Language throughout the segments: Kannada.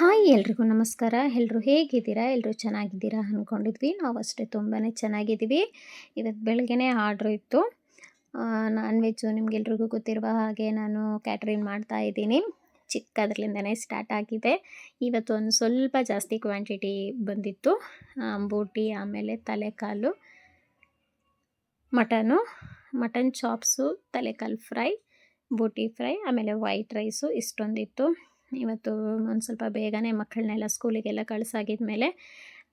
ಹಾಯ್ ಎಲ್ರಿಗೂ ನಮಸ್ಕಾರ. ಎಲ್ಲರೂ ಹೇಗಿದ್ದೀರಾ? ಎಲ್ಲರೂ ಚೆನ್ನಾಗಿದ್ದೀರಾ ಅಂದ್ಕೊಂಡಿದ್ವಿ ನಾವು ಅಷ್ಟೇ ತುಂಬಾ ಚೆನ್ನಾಗಿದ್ದೀವಿ. ಇವತ್ತು ಬೆಳಗ್ಗೆ ಆರ್ಡ್ರ್ ಇತ್ತು. ನಾನ್ ವೆಜ್ಜು ನಿಮ್ಗೆಲ್ರಿಗೂ ಗೊತ್ತಿರುವ ಹಾಗೆ ನಾನು ಕ್ಯಾಟ್ರಿಂಗ್ ಮಾಡ್ತಾ ಇದ್ದೀನಿ. ಚಿಕ್ಕದ್ರಿಂದನೇ ಸ್ಟಾರ್ಟ್ ಆಗಿದೆ. ಇವತ್ತು ಒಂದು ಸ್ವಲ್ಪ ಜಾಸ್ತಿ ಕ್ವಾಂಟಿಟಿ ಬಂದಿತ್ತು. ಬೂಟಿ ಬೋಟಿ, ಆಮೇಲೆ ತಲೆಕಾಲು, ಮಟನು, ಮಟನ್ ಚಾಪ್ಸು ತಲೆಕಾಲು ಫ್ರೈ ಬೂಟಿ ಫ್ರೈ ಆಮೇಲೆ ವೈಟ್ ರೈಸು ಇಷ್ಟೊಂದಿತ್ತು. ಇವತ್ತು ಒಂದು ಸ್ವಲ್ಪ ಬೇಗನೆ ಮಕ್ಕಳನ್ನೆಲ್ಲ ಸ್ಕೂಲಿಗೆಲ್ಲ ಕಳ್ಸಾಗಿದ್ಮೇಲೆ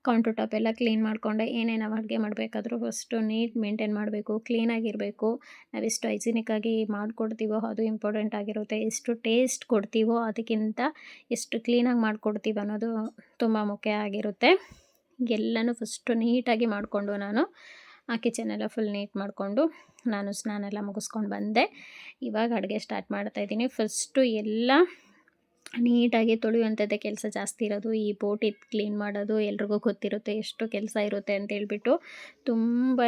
ಕೌಂಟರ್ ಟಾಪ್ ಎಲ್ಲ ಕ್ಲೀನ್ ಮಾಡಿಕೊಂಡೆ. ಏನೇನು ಅಡುಗೆ ಮಾಡಬೇಕಾದ್ರೂ ಫಸ್ಟು ನೀಟ್ ಮೇಂಟೈನ್ ಮಾಡಬೇಕು ಕ್ಲೀನಾಗಿರಬೇಕು ನಾವೆಷ್ಟು ಹೈಜಿನಿಕ್ಕಾಗಿ ಮಾಡಿಕೊಡ್ತೀವೋ, ಅದು ಇಂಪಾರ್ಟೆಂಟ್ ಆಗಿರುತ್ತೆ. ಎಷ್ಟು ಟೇಸ್ಟ್ ಕೊಡ್ತೀವೋ, ಅದಕ್ಕಿಂತ ಎಷ್ಟು ಕ್ಲೀನಾಗಿ ಮಾಡಿಕೊಡ್ತೀವಿ ಅನ್ನೋದು ತುಂಬ ಮುಖ್ಯ ಆಗಿರುತ್ತೆ. ಎಲ್ಲನೂ ಫಸ್ಟು ನೀಟಾಗಿ ಮಾಡಿಕೊಂಡು ನಾನು ಆ ಕಿಚನೆಲ್ಲ ಫುಲ್ ನೀಟ್ ಮಾಡಿಕೊಂಡು ನಾನು ಸ್ನಾನ ಎಲ್ಲ ಮುಗಿಸ್ಕೊಂಡು ಬಂದೆ. ಇವಾಗ ಅಡುಗೆ ಸ್ಟಾರ್ಟ್ ಮಾಡ್ತಾಯಿದ್ದೀನಿ ಫಸ್ಟು ಎಲ್ಲ ನೀಟಾಗಿ ತೊಳೆಯುವಂಥದ್ದೇ ಕೆಲಸ ಜಾಸ್ತಿ ಇರೋದು. ಈ ಬೋಟಿ ಕ್ಲೀನ್ ಮಾಡೋದು ಎಲ್ರಿಗೂ ಗೊತ್ತಿರುತ್ತೆ ಎಷ್ಟು ಕೆಲಸ ಇರುತ್ತೆ ಅಂತ ಹೇಳ್ಬಿಟ್ಟು ತುಂಬಾ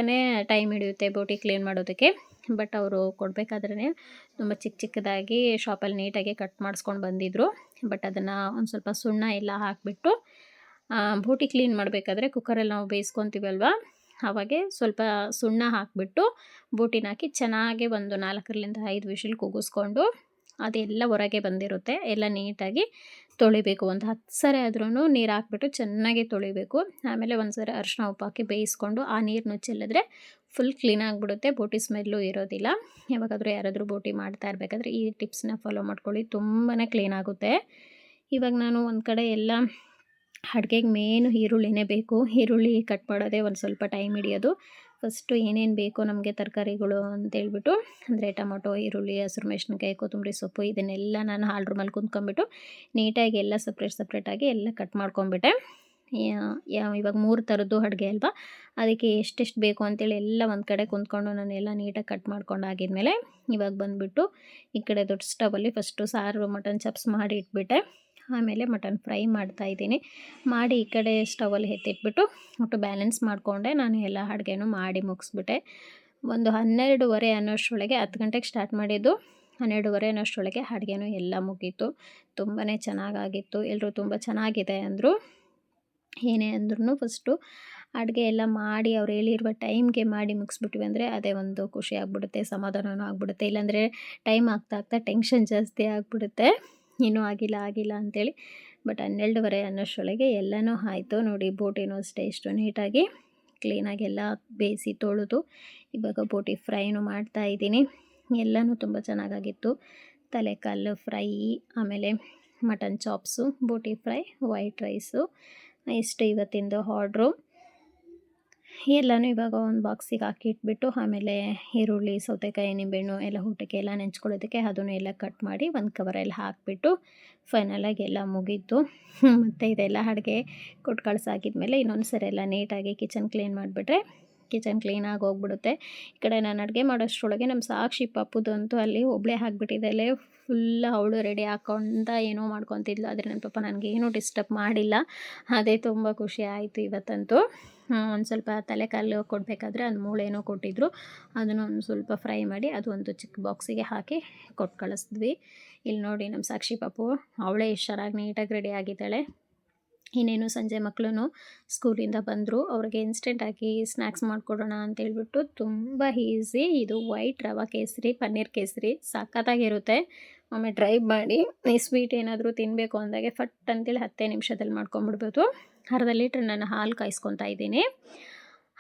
ಟೈಮ್ ಹಿಡಿಯುತ್ತೆ ಬೋಟಿ ಕ್ಲೀನ್ ಮಾಡೋದಕ್ಕೆ. ಬಟ್ ಅವರು ಕೊಡಬೇಕಾದ್ರೆ ತುಂಬ ಚಿಕ್ಕ ಚಿಕ್ಕದಾಗಿ ಶಾಪಲ್ಲಿ ನೀಟಾಗಿ ಕಟ್ ಮಾಡಿಸ್ಕೊಂಡು ಬಂದಿದ್ದರು ಬಟ್ ಅದನ್ನು ಒಂದು ಸ್ವಲ್ಪ ಸುಣ್ಣ ಎಲ್ಲ ಹಾಕಿಬಿಟ್ಟು ಬೋಟಿ ಕ್ಲೀನ್ ಮಾಡಬೇಕಾದ್ರೆ ಕುಕ್ಕರಲ್ಲಿ ನಾವು ಬೇಯಿಸ್ಕೊತೀವಲ್ವ? ಅವಾಗೆ ಸ್ವಲ್ಪ ಸುಣ್ಣ ಹಾಕಿಬಿಟ್ಟು ಬೋಟಿನ ಹಾಕಿ ಚೆನ್ನಾಗಿ ಒಂದು ನಾಲ್ಕರಿಂದ ಐದು ವಿಷಲ್ ಕೂಗಿಸ್ಕೊಂಡು ಅದೆಲ್ಲ ಹೊರಗೆ ಬಂದಿರುತ್ತೆ. ಎಲ್ಲ ನೀಟಾಗಿ ತೊಳಿಬೇಕು. ಒಂದು ಹತ್ತು ಸರಿ ಆದ್ರೂ ನೀರು ಹಾಕ್ಬಿಟ್ಟು ಚೆನ್ನಾಗಿ ತೊಳಿಬೇಕು. ಆಮೇಲೆ ಒಂದು ಸರಿ ಅರಿಶಿನ ಉಪ್ಪು ಹಾಕಿ ಬೇಯಿಸ್ಕೊಂಡು ಆ ನೀರನ್ನು ಚೆಲ್ಲಿದ್ರೆ ಫುಲ್ ಕ್ಲೀನ್ ಆಗಿಬಿಡುತ್ತೆ. ಬೋಟಿ ಸ್ಮೆಲ್ಲು ಇರೋದಿಲ್ಲ. ಯಾವಾಗಾದರೂ ಯಾರಾದರೂ ಬೋಟಿ ಮಾಡ್ತಾ ಇರಬೇಕಾದ್ರೆ ಈ ಟಿಪ್ಸ್ನ ಫಾಲೋ ಮಾಡ್ಕೊಳ್ಳಿ. ತುಂಬಾ ಕ್ಲೀನ್ ಆಗುತ್ತೆ. ಇವಾಗ ನಾನು ಒಂದು ಕಡೆ ಎಲ್ಲ ಅಡುಗೆಗೆ ಮೇನು ಈರುಳ್ಳಿನೇ ಬೇಕು. ಈರುಳ್ಳಿ ಕಟ್ ಮಾಡೋದೇ ಒಂದು ಸ್ವಲ್ಪ ಟೈಮ್ ಹಿಡಿಯೋದು. ಫಸ್ಟು ಏನೇನು ಬೇಕು ನಮಗೆ ತರಕಾರಿಗಳು ಅಂತೇಳ್ಬಿಟ್ಟು ಅಂದರೆ ಟೊಮೊಟೊ, ಈರುಳ್ಳಿ, ಹಸಿರು ಮೆಣಸಿನ್ಕಾಯಿ, ಕೊತ್ತಂಬರಿ ಸೊಪ್ಪು ಇದನ್ನೆಲ್ಲ ನಾನು ಹಾಲ್ ರೂಮಲ್ಲಿ ಕುಂತ್ಕೊಂಡ್ಬಿಟ್ಟು ನೀಟಾಗಿ ಎಲ್ಲ ಸಪ್ರೇಟ್ ಸಪ್ರೇಟಾಗಿ ಎಲ್ಲ ಕಟ್ ಮಾಡ್ಕೊಂಬಿಟ್ಟೆ. ಇವಾಗ ಮೂರು ಥರದ್ದು ಅಡುಗೆ ಅಲ್ವಾ? ಅದಕ್ಕೆ ಎಷ್ಟೆಷ್ಟು ಬೇಕು ಅಂತೇಳಿ ಎಲ್ಲ ಒಂದು ಕಡೆ ಕುಂತ್ಕೊಂಡು ನಾನು ಎಲ್ಲ ನೀಟಾಗಿ ಕಟ್ ಮಾಡ್ಕೊಂಡು ಆಗಿದ್ಮೇಲೆ ಇವಾಗ ಬಂದುಬಿಟ್ಟು ಈ ಕಡೆ ದೊಡ್ಡ ಸ್ಟವಲ್ಲಿ ಫಸ್ಟು ಸಾರು ಮಟನ್ ಚಪ್ಸ್ ಮಾಡಿ ಇಟ್ಬಿಟ್ಟೆ. ಆಮೇಲೆ ಮಟನ್ ಫ್ರೈ ಮಾಡ್ತಾ ಇದ್ದೀನಿ. ಮಾಡಿ ಈ ಕಡೆ ಸ್ಟವಲ್ಲಿ ಎತ್ತಿಟ್ಬಿಟ್ಟು ಒಟ್ಟು ಬ್ಯಾಲೆನ್ಸ್ ಮಾಡಿಕೊಂಡೆ. ನಾನು ಎಲ್ಲ ಅಡುಗೆನೂ ಮಾಡಿ ಮುಗಿಸ್ಬಿಟ್ಟೆ. ಒಂದು ಹನ್ನೆರಡುವರೆ ಅನ್ನೋಷ್ಟರೊಳಗೆ, ಹತ್ತು ಗಂಟೆಗೆ ಸ್ಟಾರ್ಟ್ ಮಾಡಿದ್ದು. ಹನ್ನೆರಡುವರೆ ಅನ್ನೋಷ್ಟರೊಳಗೆ ಅಡುಗೆನೂ ಎಲ್ಲ ಮುಗೀತು. ತುಂಬಾ ಚೆನ್ನಾಗಾಗಿತ್ತು. ಎಲ್ಲರೂ ತುಂಬ ಚೆನ್ನಾಗಿದೆ ಅಂದರು. ಏನೇ ಅಂದ್ರೂ ಫಸ್ಟು ಅಡುಗೆ ಎಲ್ಲ ಮಾಡಿ ಅವ್ರು ಹೇಳಿರುವ ಟೈಮ್ಗೆ ಮಾಡಿ ಮುಗಿಸ್ಬಿಟ್ವಿ ಅಂದರೆ ಅದೇ ಒಂದು ಖುಷಿ ಆಗ್ಬಿಡುತ್ತೆ ಸಮಾಧಾನವೂ ಆಗ್ಬಿಡುತ್ತೆ. ಇಲ್ಲಾಂದರೆ ಟೈಮ್ ಆಗ್ತಾ ಆಗ್ತಾ ಟೆನ್ಷನ್ ಜಾಸ್ತಿ ಆಗಿಬಿಡುತ್ತೆ. ಇನ್ನೂ ಆಗಿಲ್ಲ ಆಗಿಲ್ಲ ಅಂಥೇಳಿ ಬಟ್ ಹನ್ನೆರಡುವರೆ ಅನ್ನೋಷ್ಟರೊಳಗೆ ಎಲ್ಲನೂ ಆಯಿತು ನೋಡಿ. ಬೋಟಿನೂ ಅಷ್ಟೇ ಇಷ್ಟು ನೀಟಾಗಿ ಕ್ಲೀನಾಗಿ ಎಲ್ಲ ಬೇಯಿಸಿ ತೊಳೆದು ಇವಾಗ ಬೋಟಿ ಫ್ರೈನೂ ಮಾಡ್ತಾ ಇದ್ದೀನಿ. ಎಲ್ಲನೂ ತುಂಬ ಚೆನ್ನಾಗಾಗಿತ್ತು. ತಲೆಕಾಲು ಫ್ರೈ, ಆಮೇಲೆ ಮಟನ್ ಚಾಪ್ಸು, ಬೋಟಿ ಫ್ರೈ, ವೈಟ್ ರೈಸು ಇಷ್ಟು ಇವತ್ತಿಂದು ಆರ್ಡ್ರು ಎಲ್ಲನೂ ಇವಾಗ ಒಂದು ಬಾಕ್ಸಿಗೆ ಹಾಕಿ ಇಟ್ಬಿಟ್ಟು ಆಮೇಲೆ ಈರುಳ್ಳಿ, ಸೌತೆಕಾಯಿ, ನಿಂಬೆಹಣ್ಣು ಎಲ್ಲ ಊಟಕ್ಕೆ ಎಲ್ಲ ನೆಂಚ್ಕೊಳ್ಳೋದಕ್ಕೆ ಅದನ್ನು ಎಲ್ಲ ಕಟ್ ಮಾಡಿ ಒಂದು ಕವರಲ್ಲಿ ಹಾಕಿಬಿಟ್ಟು ಫೈನಲಾಗಿ ಎಲ್ಲ ಮುಗೀತು ಮತ್ತು ಇದೆಲ್ಲ ಅಡುಗೆ ಕೊಟ್ಟು ಕಳ್ಸಾಕಿದ್ಮೇಲೆ ಇನ್ನೊಂದು ಸರಿ ಎಲ್ಲ ನೀಟಾಗಿ ಕಿಚನ್ ಕ್ಲೀನ್ ಮಾಡಿಬಿಟ್ರೆ ಕಿಚನ್ ಕ್ಲೀನಾಗಿ ಹೋಗ್ಬಿಡುತ್ತೆ. ಈ ಕಡೆ ನಾನು ಅಡುಗೆ ಮಾಡೋಷ್ಟರೊಳಗೆ ನಮ್ಮ ಸಾಕ್ಷಿ ಪಪ್ಪದಂತೂ ಅಲ್ಲಿ ಒಬ್ಬಳೇ ಹಾಕ್ಬಿಟ್ಟಿದ್ದಲ್ಲೇ ಫುಲ್ ಅವಳು ರೆಡಿ ಹಾಕ್ಕೊಂಡ ಏನೋ ಮಾಡ್ಕೊತಿದ್ಲು, ಆದರೆ ನನ್ನ ಪಾಪ ನನಗೇನು ಡಿಸ್ಟರ್ಬ್ ಮಾಡಿಲ್ಲ. ಅದೇ ತುಂಬ ಖುಷಿ ಆಯಿತು ಇವತ್ತಂತೂ. ಒಂದು ಸ್ವಲ್ಪ ತಲೆಕಾಲು ಕೊಡಬೇಕಾದ್ರೆ ಅದು ಮೂಳೆನೋ ಕೊಟ್ಟಿದ್ರು. ಅದನ್ನು ಒಂದು ಸ್ವಲ್ಪ ಫ್ರೈ ಮಾಡಿ ಅದು ಒಂದು ಚಿಕ್ಕ ಬಾಕ್ಸಿಗೆ ಹಾಕಿ ಕೊಟ್ಟು ಕಳಿಸಿದ್ವಿ. ಇಲ್ಲಿ ನೋಡಿ ನಮ್ಮ ಸಾಕ್ಷಿ ಪಾಪು, ಅವಳೇ ಹುಷಾರಾಗಿ ನೀಟಾಗಿ ರೆಡಿ ಆಗಿದ್ದಾಳೆ. ಇನ್ನೇನು ಸಂಜೆ ಮಕ್ಕಳು ಸ್ಕೂಲಿಂದ ಬಂದರು. ಅವ್ರಿಗೆ ಇನ್ಸ್ಟೆಂಟಾಗಿ ಸ್ನ್ಯಾಕ್ಸ್ ಮಾಡಿಕೊಡೋಣ ಅಂತೇಳ್ಬಿಟ್ಟು ತುಂಬ ಈಸಿ ಇದು ವೈಟ್ ರವಾ ಕೇಸರಿ, ಪನ್ನೀರ್ ಕೇಸರಿ ಸಖತ್ತಾಗಿರುತ್ತೆ ಆಮೇಲೆ ಡ್ರೈ ಮಾಡಿ, ಈ ಸ್ವೀಟ್ ಏನಾದರೂ ತಿನ್ನಬೇಕು ಅಂದಾಗೆ ಫಟ್ ಅಂತೇಳಿ ಹತ್ತೇ ನಿಮಿಷದಲ್ಲಿ ಮಾಡ್ಕೊಂಬಿಡ್ಬೋದು. ಅರ್ಧ ಲೀಟ್ರ್ ನಾನು ಹಾಲು ಕಾಯಿಸ್ಕೊತಾ ಇದ್ದೀನಿ.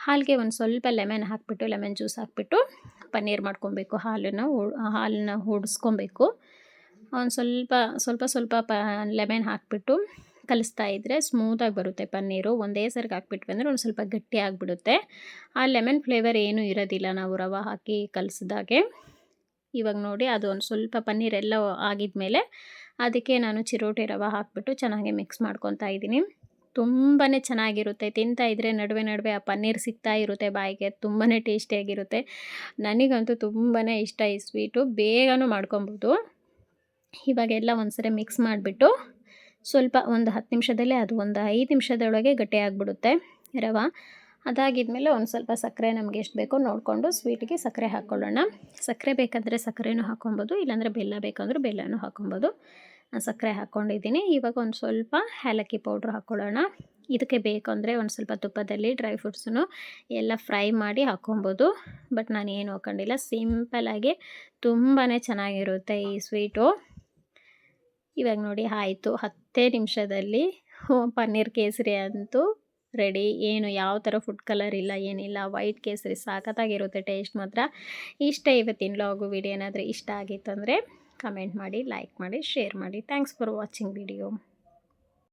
ಹಾಲಿಗೆ ಒಂದು ಸ್ವಲ್ಪ ಲೆಮನ್ ಹಾಕಿಬಿಟ್ಟು ಲೆಮನ್ ಜ್ಯೂಸ್ ಹಾಕಿಬಿಟ್ಟು ಪನ್ನೀರ್ ಮಾಡ್ಕೊಬೇಕು, ಹಾಲನ್ನು ಹಾಲನ್ನ ಹೂಡಿಸ್ಕೊಬೇಕು. ಒಂದು ಸ್ವಲ್ಪ ಸ್ವಲ್ಪ ಸ್ವಲ್ಪ ಪ ಲೆಮನ್ ಹಾಕಿಬಿಟ್ಟು ಕಲಿಸ್ತಾ ಇದ್ದರೆ ಸ್ಮೂತಾಗಿ ಬರುತ್ತೆ ಪನ್ನೀರು. ಒಂದೇ ಸರಿಗೆ ಹಾಕ್ಬಿಟ್ವಿ ಅಂದರೆ ಒಂದು ಸ್ವಲ್ಪ ಗಟ್ಟಿ ಆಗಿಬಿಡುತ್ತೆ. ಆ ಲೆಮನ್ ಫ್ಲೇವರ್ ಏನೂ ಇರೋದಿಲ್ಲ ನಾವು ರವೆ ಹಾಕಿ ಕಲಿಸಿದಾಗೆ. ಇವಾಗ ನೋಡಿ ಅದು ಒಂದು ಸ್ವಲ್ಪ ಪನ್ನೀರ್ ಎಲ್ಲ ಆಗಿದ್ಮೇಲೆ ಅದಕ್ಕೆ ನಾನು ಚಿರೋಟಿ ರವೆ ಹಾಕಿಬಿಟ್ಟು ಚೆನ್ನಾಗಿ ಮಿಕ್ಸ್ ಮಾಡ್ಕೊತಾ ಇದ್ದೀನಿ. ತುಂಬಾ ಚೆನ್ನಾಗಿರುತ್ತೆ. ತಿಂತಾ ಇದ್ದರೆ ನಡುವೆ ನಡುವೆ ಆ ಪನ್ನೀರ್ ಸಿಗ್ತಾ ಇರುತ್ತೆ ಬಾಯಿಗೆ. ತುಂಬಾ ಟೇಸ್ಟಿಯಾಗಿರುತ್ತೆ ನನಗಂತೂ ತುಂಬಾ ಇಷ್ಟ ಈ ಸ್ವೀಟು ಬೇಗನೂ ಮಾಡ್ಕೊಬೋದು ಇವಾಗೆಲ್ಲ ಒಂದ್ಸರಿ ಮಿಕ್ಸ್ ಮಾಡಿಬಿಟ್ಟು ಸ್ವಲ್ಪ ಒಂದು ಹತ್ತು ನಿಮಿಷದಲ್ಲೇ ಅದು ಒಂದು ಐದು ನಿಮಿಷದೊಳಗೆ ಗಟ್ಟಿ ಆಗಿಬಿಡುತ್ತೆ ರವೆ. ಅದಾಗಿದ್ಮೇಲೆ ಒಂದು ಸ್ವಲ್ಪ ಸಕ್ಕರೆ ನಮಗೆ ಎಷ್ಟು ಬೇಕೋ ನೋಡಿಕೊಂಡು ಸ್ವೀಟ್ಗೆ ಸಕ್ಕರೆ ಹಾಕ್ಕೊಳ್ಳೋಣ. ಸಕ್ಕರೆ ಬೇಕಾದರೆ ಸಕ್ಕರೆನೂ ಹಾಕೊಬೋದು ಇಲ್ಲಾಂದರೆ ಬೆಲ್ಲ ಬೇಕಂದ್ರೆ ಬೆಲ್ಲನೂ ಹಾಕೊಬೋದು ಸಕ್ಕರೆ ಹಾಕ್ಕೊಂಡಿದ್ದೀನಿ. ಇವಾಗ ಒಂದು ಸ್ವಲ್ಪ ಏಲಕ್ಕಿ ಪೌಡ್ರ್ ಹಾಕ್ಕೊಳ್ಳೋಣ. ಇದಕ್ಕೆ ಬೇಕು ಅಂದರೆ ಒಂದು ಸ್ವಲ್ಪ ತುಪ್ಪದಲ್ಲಿ ಡ್ರೈ ಫ್ರೂಟ್ಸನ್ನು ಎಲ್ಲ ಫ್ರೈ ಮಾಡಿ ಹಾಕ್ಕೊಬೋದು. ಬಟ್ ನಾನು ಏನು ಹಾಕ್ಕೊಂಡಿಲ್ಲ ಸಿಂಪಲಾಗಿ ತುಂಬಾ ಚೆನ್ನಾಗಿರುತ್ತೆ ಈ ಸ್ವೀಟು. ಇವಾಗ ನೋಡಿ, ಆಯಿತು. ಹತ್ತೇ ನಿಮಿಷದಲ್ಲಿ ಪನ್ನೀರ್ ಕೇಸರಿ ಅಂತೂ ರೆಡಿ. ಏನು ಯಾವ ಥರ ಫುಡ್ ಕಲರ್ ಇಲ್ಲ, ಏನಿಲ್ಲ, ವೈಟ್ ಕೇಸರಿ ಸಾಕತ್ತಾಗಿರುತ್ತೆ ಟೇಸ್ಟ್ ಮಾತ್ರ. ಇಷ್ಟ ಇವತ್ತಿನ ಲಾಗು ವಿಡಿಯೋ ಏನಾದರೂ ಇಷ್ಟ ಆಗಿತ್ತು ಅಂದರೆ ಕಮೆಂಟ್ ಮಾಡಿ ಲೈಕ್ ಮಾಡಿ ಶೇರ್ ಮಾಡಿ. Thanks for watching video